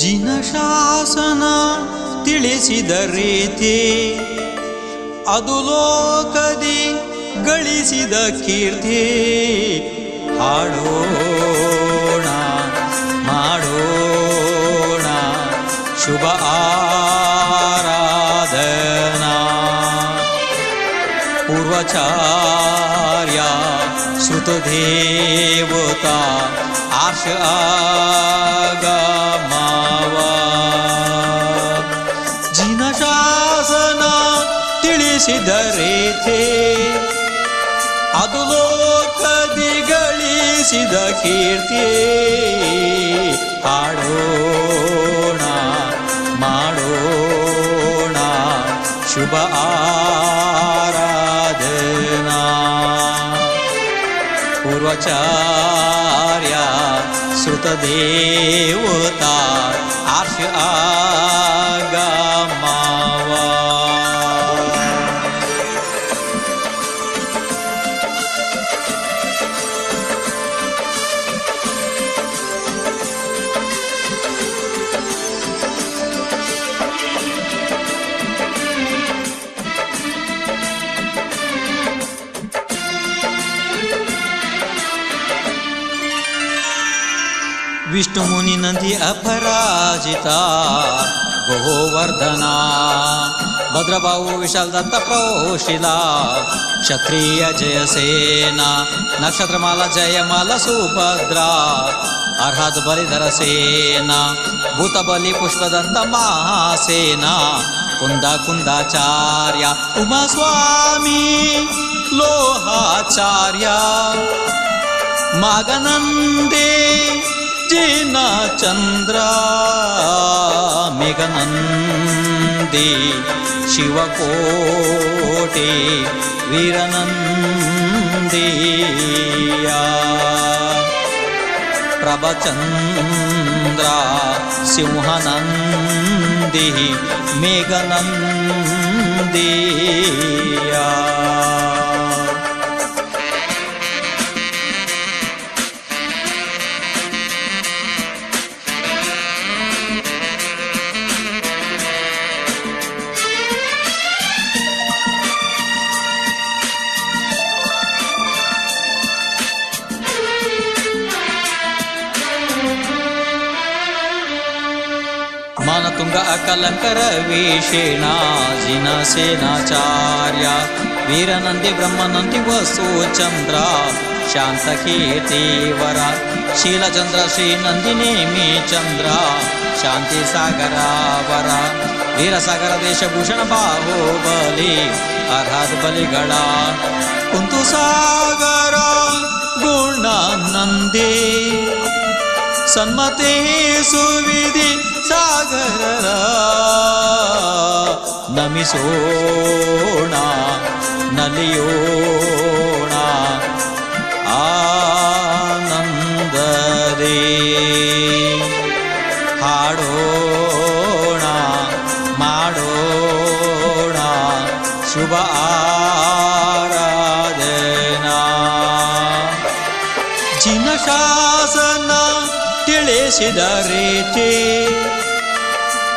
ಜಿನಶಾಸನ ತಿಳಿಸಿದ ರೀತಿ ಅದು ಲೋಕದಿ ಗಳಿಸಿದ ಕೀರ್ತಿ ಹಾಡೋಣ ಮಾಡೋಣ ಶುಭ ಆರಾಧನಾ पूर्वाचार्या श्रुतदेवता आश ಆಗಮಾವ ಜಿನ ಶಾಸನ ತಿಳಿಸಿದ ರೇಖೆ ಅದು ಲೋಕದಿ ಗಳಿಸಿದ ಕೀರ್ತಿ ಹಾಡೋಣ ಮಾಡೋಣ ಶುಭ ಆರಾಧನಾ पूर्वाचार्या દેવતા આશ આ విష్ణుముని నంది అపరాజిత గోవర్ధన. భద్రబాహు విశాల దత్త ప్రోషిల క్షత్రియ జయసేన నక్షత్రమాల జయమాల సుభద్ర అర్హత బలిధర సేన భూతబలి పుష్పదంత మహాసేన కుంద కుందాచార్య ఉమాస్వామి లోహాచార్య మగనందే జిన చంద్రామిగనంది శివకోటి వీరనందియా ప్రభచంద్ర సింహనంది మేఘనందియా ಮಾನತುಂಗ ಅಕಲಂಕರ ವೀಷೇಣ, ಜಿನ ಸೇನಾಚಾರ್ಯ, ವೀರನಂದಿ ಬ್ರಹ್ಮನಂದಿ ವಸು ಚಂದ್ರ ಶಾಂತ ಕೀರ್ತಿವರ ಶೀಲಚಂದ್ರ ಶ್ರೀ ನಂದಿನೇಮಿ ಚಂದ್ರ ಶಾಂತಿ ಸಾಗರ ವರ, ವೀರಸಾಗರ ದೇಶಭೂಷಣ ಬಾಹುಬಲಿ, ಅರ್ಹದ ಬಲಿಗಳ, ಕುಂತು ಸಾಗರ ಗುಣ ನಂದಿ ಸನ್ಮತೆ ಸುವಿಧಿ ಸಾಗರ ನಮಿಸೋಣ ನಲಿಯೋಣ. ಆನಂದರೆ ಹಾಡೋಣ ಮಾಡೋಣ. ಶುಭ ಆರಾಧನಾ. ಜಿನ ಶಾಸನ ತಿಳಿಸಿದ ರೀತಿ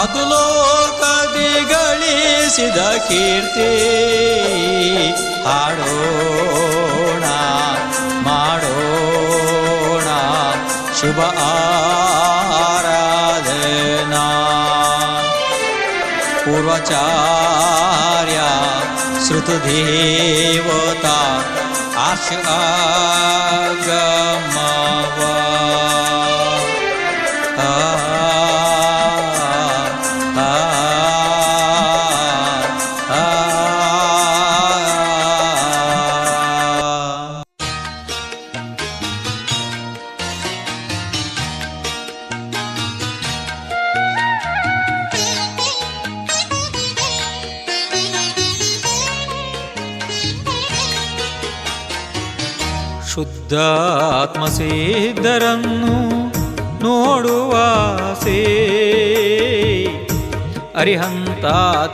ಅದು ಲೋಕದಿ ಗಳಿಸಿದ ಕೀರ್ತಿ ಹಾಡೋಣ ಮಾಡೋಣ ಶುಭ ಆರಾಧನಾ पूर्वाचार्या श्रुतदेवता आश आगमवा ಶುದ್ಧ ಆತ್ಮಸಿದ್ಧರನ್ನು ನೋಡುವ ಸೇ ಅರಿಹಂತ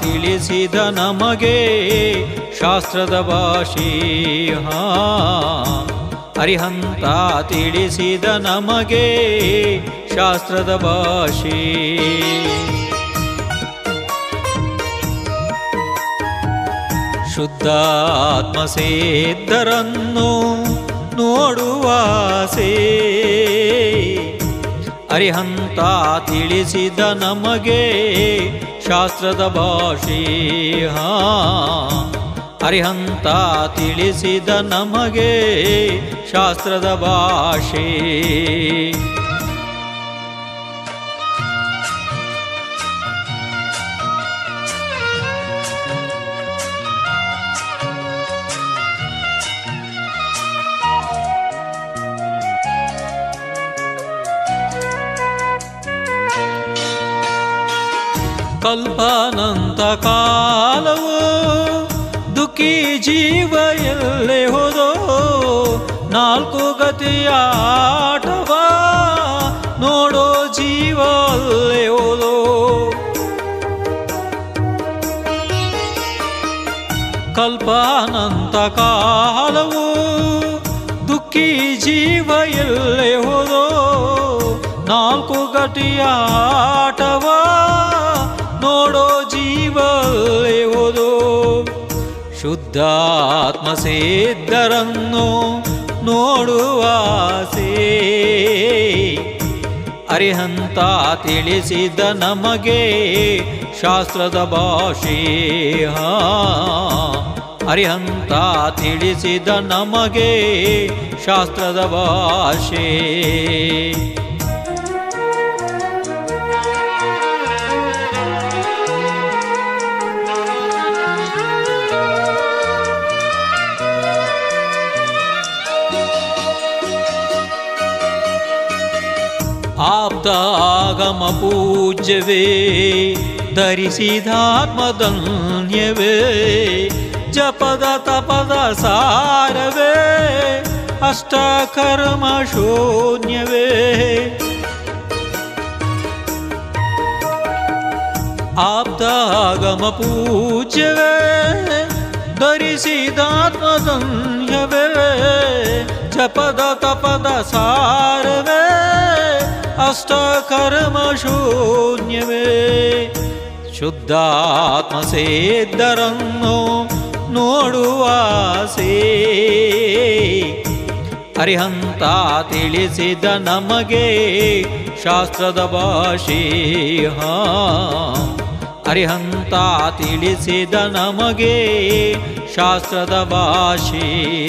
ತಿಳಿಸಿದ ನಮಗೆ ಶಾಸ್ತ್ರದ ಭಾಷೆ. ಹಾ. ಅರಿಹಂತ ತಿಳಿಸಿದ ನಮಗೆ ಶಾಸ್ತ್ರದ ಭಾಷೆ. ಶುದ್ಧಾತ್ಮಸೇದ್ದರನ್ನು ನೋಡುವಾಸೆ ಅರಿಹಂತ ತಿಳಿಸಿದ ನಮಗೆ ಶಾಸ್ತ್ರದ ಭಾಷೆ. ಹಾ. ಅರಿಹಂತ ತಿಳಿಸಿದ ನಮಗೆ ಶಾಸ್ತ್ರದ ಭಾಷೆ. ಕಲ್ಪಾನಂತ ಕಾಲವು ದುಃಖಿ ಜೀವ ಎಲ್ಲೇ ಹೋದೋ ನಾಲ್ಕು ಗತಿಯ ಆಟವ ನೋಡೋ ಜೀವ ಅಲ್ಲೇ ಹೋದೋ. ಕಲ್ಪಾನಂತ ಕಾಲವು ದುಃಖಿ ಜೀವ ಎಲ್ಲೇ ಹೋದೋ ನಾಲ್ಕು ಗಟಿಯ ಆಟವ ಶುದ್ಧ ಶುದ್ಧಾತ್ಮ ಸಿದ್ಧರನ್ನು ನೋಡುವಾಸೆ ಅರಿಹಂತ ತಿಳಿಸಿದ ನಮಗೆ ಶಾಸ್ತ್ರದ ಭಾಷೆ. ಅರಿಹಂತ ತಿಳಿಸಿದ ನಮಗೆ ಶಾಸ್ತ್ರದ ಭಾಷೆ. ಆಪ್ತಾಗಮ ಪೂಜ್ಯವೇ ಧರಿಸಿದಾತ್ಮಧನ್ಯವೇ ಜಪದ ತಪದ ಸಾರವೇ ಅಷ್ಟಕರ್ಮ ಶೂನ್ಯವೇ. ಆಪ್ತಾಗಮ ಪೂಜ್ಯವೇ ಧರಿಸಿದಾತ್ಮಧನ್ಯವೇ ಜಪದ ತಪದ ಸಾರವೇ ಶುದ್ಧಾತ್ಮ ಸೇದ್ದರನ್ನು ನೋಡುವಾಸೆ ಅರಿಹಂತ ತಿಳಿಸಿದ ನಮಗೆ ಶಾಸ್ತ್ರದ ಭಾಷೆ. ಹಾ. ಅರಿಹಂತ ತಿಳಿಸಿದ ನಮಗೆ ಶಾಸ್ತ್ರದ ಭಾಷೆ.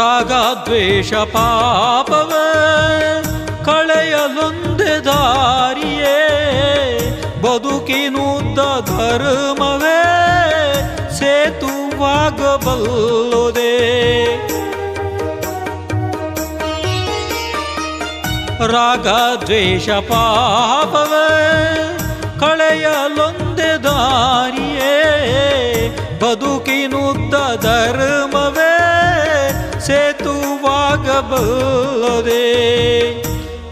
ರಾಗ ದ್ವೇಷ ಪಾಪವ ಕಳೆಯಲೊಂದೆ ದಾರಿಯೇ. ಬದುಕಿನುದ್ದ ಧರ್ಮವೇ ಸೇತುವಾಗಬಲ್ಲದೆ. ರಾಗ ದ್ವೇಷ ಪಾಪವೇ ಕಳೆಯಲೊಂದೆ ದಾರಿಯೇ. ಬದುಕಿನುದ್ದ ಧರ್ಮವೇ ಸೇತುವಾಗಬಲ್ಲದೆ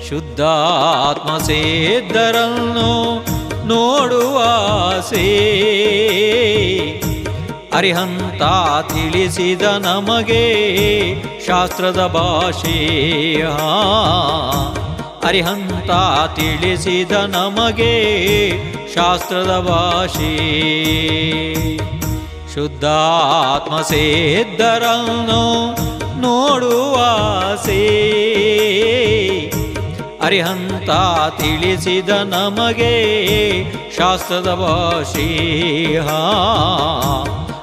ಶುದ್ಧಾತ್ಮ ಸೇದ್ದರನ್ನು ನೋಡುವಾಸೆ ಅರಿಹಂತ ತಿಳಿಸಿದ ನಮಗೆ ಶಾಸ್ತ್ರದ ಭಾಷೆ. ಅರಿಹಂತ ತಿಳಿಸಿದ ನಮಗೆ ಶಾಸ್ತ್ರದ ಭಾಷೆ. ಶುದ್ಧಾತ್ಮ ಸೇದ್ದರನ್ನು ನೋಡುವಾಸೆ ಅರಿಹಂತ ತಿಳಿಸಿದ ನಮಗೆ ಶಾಸ್ತ್ರದ ಭಾಷೆ.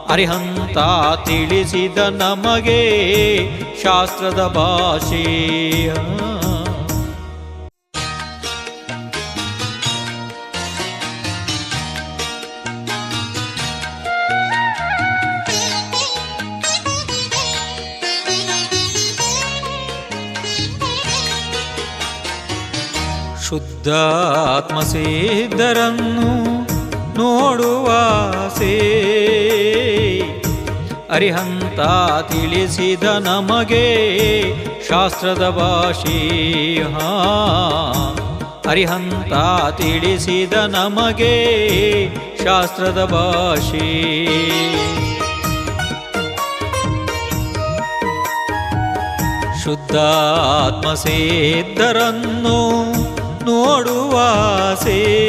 ಅರಿಹಂತ ತಿಳಿಸಿದ ನಮಗೆ ಶಾಸ್ತ್ರದ ಭಾಷೆ. ಹಾ ನೋಡುವ ಸೇ ಅರಿಹಂತ ತಿಳಿಸಿದ ನಮಗೆ ಶಾಸ್ತ್ರದ ಭಾಷೆ. ಅರಿಹಂತ ತಿಳಿಸಿದ ನಮಗೆ ಶಾಸ್ತ್ರದ ಭಾಷೆ. ಶುದ್ಧಾತ್ಮ ಸೇದ್ದರನ್ನು ನೋಡುವಾಸೆ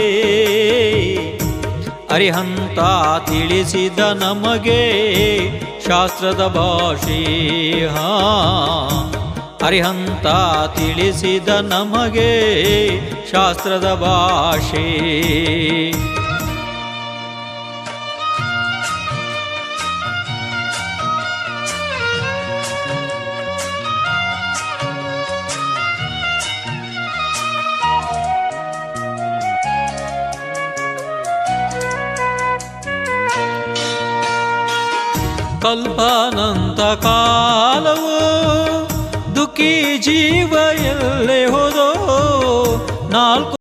ಅರಿಹಂತ ತಿಳಿಸಿದ ನಮಗೆ ಶಾಸ್ತ್ರದ ಭಾಷೆ. ಹಾ. ಅರಿಹಂತ ತಿಳಿಸಿದ ನಮಗೆ ಶಾಸ್ತ್ರದ ಭಾಷೆ. ಕಲ್ಪಾನಂತ ಕಾಲವು ದುಃಖಿ ಜೀವ ಎಲ್ಲೇ ಹೋದೋ ನಾಲ್ಕು